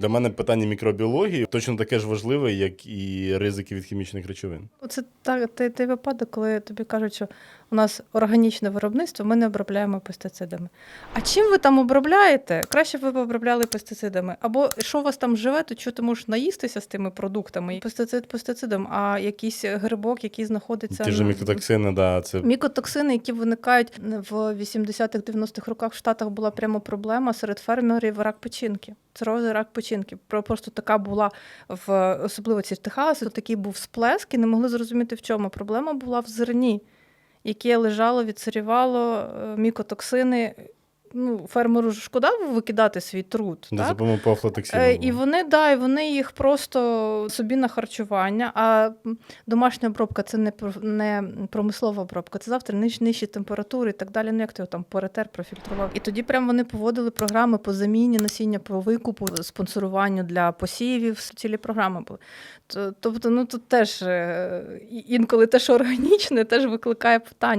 Для мене питання мікробіології точно таке ж важливе, як і ризики від хімічних речовин. Це так, той, випадок, коли тобі кажуть, що у нас органічне виробництво, ми не обробляємо пестицидами. А чим ви там обробляєте? Краще б ви обробляли пестицидами. Або що у вас там живе, то чого ти можеш наїстися з тими продуктами? Пестицид пестицидом, а якийсь грибок, який знаходиться Ті ж мікотоксини, да, це Мікотоксини, які виникають в 80-х-90-х роках в Штатах, була прямо проблема серед фермерів рак печінки. Цирозний рак печінки. Про- Просто така була в особливо ці Техаси, такий був сплеск, і не могли зрозуміти, в чому. Проблема була в зерні, яке лежало, відсирівало е, мікотоксини. Ну, фермеру ж шкода викидати свій труд. за так? пафлотоксину. Е, І вони, да, і вони їх просто собі на харчування. А домашня обробка це не не промислова обробка, це завтра ниж, нижчі температури і так далі. Ну як ти його там перетер, профільтрував. І тоді прям вони поводили програми по заміні насіння, по викупу, спонсоруванню для посівів. Цілі програми були. Тобто, ну тут теж е, інколи те, що органічне, теж викликає питання.